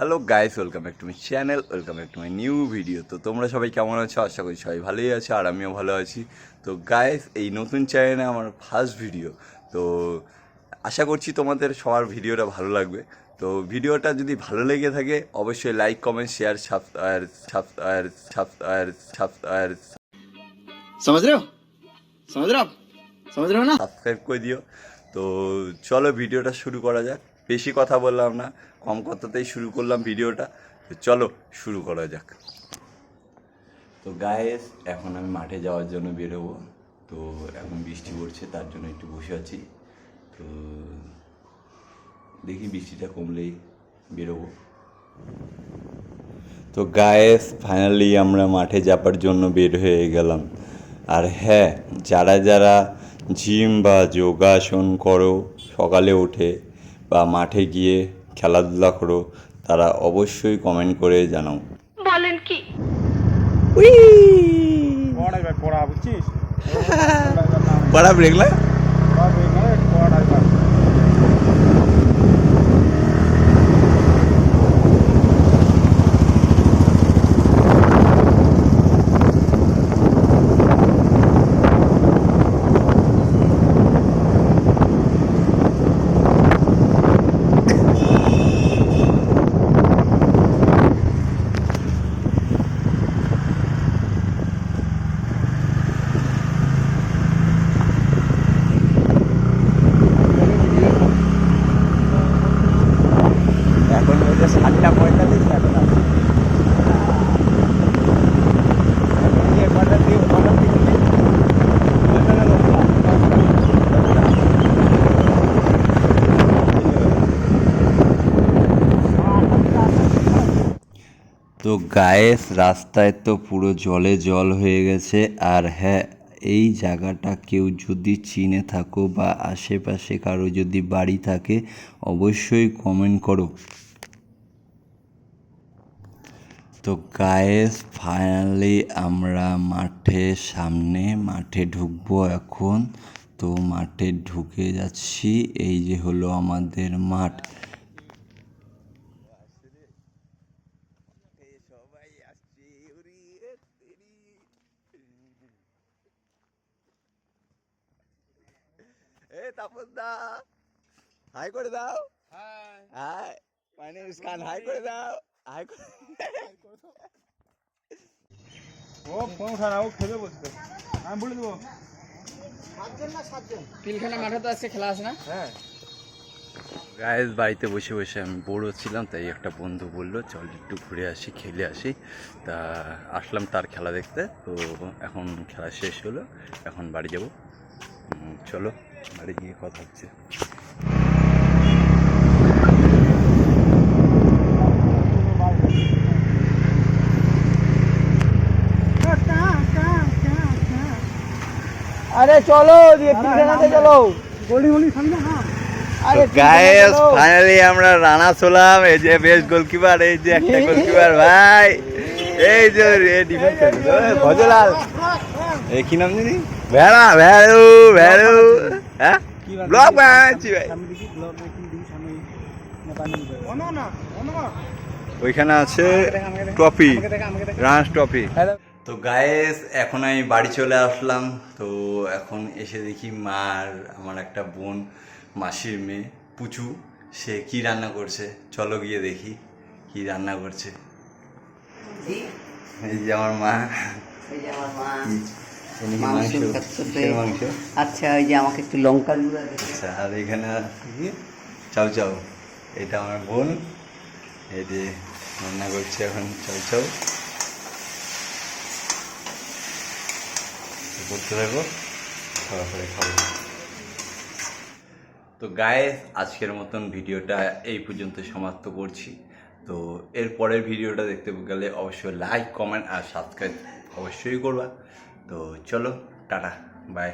Hello guys welcome back to my channel welcome back to my new video তো তোমরা সবাই কেমন আছো? আশা করি সবাই ভালোই আছো আর আমিও ভালো আছি। তো গাইস এই নতুন চ্যানেলে আমার ফার্স্ট ভিডিও তো আশা করছি তোমাদের সবার ভিডিওটা ভালো লাগবে। তো ভিডিওটা যদি ভালো লেগে থাকে অবশ্যই লাইক কমেন্ট শেয়ার সাব আর সাব আর সাব আর সাব আর সমাজ রেও সমাজ সমাজ না সাবস্ক্রাইব করে দিও। তো চলো ভিডিওটা শুরু করা যাক। বেশি কথা বললাম না, কম কথাতেই শুরু করলাম ভিডিওটা। তো চলো, শুরু করা যাক। তো গায়েস এখন আমি মাঠে যাওয়ার জন্য বেরোবো। তো এখন বৃষ্টি পড়ছে, তার জন্য একটু বসে আছি। তো দেখি বৃষ্টিটা কমলেই বেরোবো। তো গায়েস ফাইনালি আমরা মাঠে যাবার জন্য বের হয়ে গেলাম। আর হ্যাঁ যারা যারা জিম বা যোগাসন করো, সকালে উঠে বা মাঠে গিয়ে খেলাধুলা করো তারা অবশ্যই কমেন্ট করে জানাও। বলেন কি? পড়াই পড়া বুঝছিস? পড়া ব্রেক লাগ পড়াই ভাই এখন পঁয়তাল্লিশ তো গায়েস রাস্তায় তো পুরো জলে জল হয়ে গেছে। আর হ্যাঁ এই জায়গাটা কেউ যদি চিনে থাকো বা আশেপাশে কারও যদি বাড়ি থাকে, অবশ্যই কমেন্ট করো। তো গায়েস ফাইনালি আমরা মাঠের সামনে মাঠে ঢুকবো এখন। তো মাঠে ঢুকে যাচ্ছি এই যে হলো আমাদের মাঠ। দা হাই করে দাও। Hi my name is Khan hi করে দাও। করে। ও ফোন উঠা না ও খেলে বসবে। আমি বলে দেবো। পিলখানা মাঠে তো আজকে খেলা আছে না? হ্যাঁ। বাড়িতে বসে বসে আমি বোর ছিলাম তাই একটা বন্ধু বলল চল একটু ঘুরে আসি খেলে আসি। তা আসলাম তার খেলা দেখতে তো এখন খেলা শেষ হলো এখন বাড়ি যাব। চলো বাড়ি গিয়ে কথা হচ্ছে। আরে চলো চলো। হ্যাঁ। গায়েস ফাইনালি আমরা রানা ছোলাম। এই যে বেস্ট গোলকিপার এই যে একটা গোলকিপার ভাই। এই যে ডিফেন্স ভজলাল। এই কি নাম জানি? ভেড়া ভেড়ু ভেড়ু। হ্যাঁ? ব্লক বানাচ্ছি ভাই। ওইখানে আছে ট্রফি রানার্স ট্রফি। তো গায়েস এখন আমি বাড়ি চলে আসলাম। তো এখন এসে দেখি মার আমার একটা বোন মাসির মেয়ে পুচু সে কি রান্না করছে? চলো গিয়ে দেখি কি রান্না করছে। এই যে আমার মা। মাংস আচ্ছা ওই যে আমাকে একটু লঙ্কা আচ্ছা আর এখানে চাউ চাউ এটা আমার বোন। এই যে রান্না করছে এখন। চাউ চাউ করতে থাকো তাড়াতাড়ি খাব। তো গায়ে আজকের মতন ভিডিওটা এই পর্যন্ত সমাপ্ত করছি। তো এর পরের ভিডিওটা দেখতে গেলে অবশ্যই লাইক কমেন্ট আর সাবস্ক্রাইব অবশ্যই করবা। তো চলো, টাটা বাই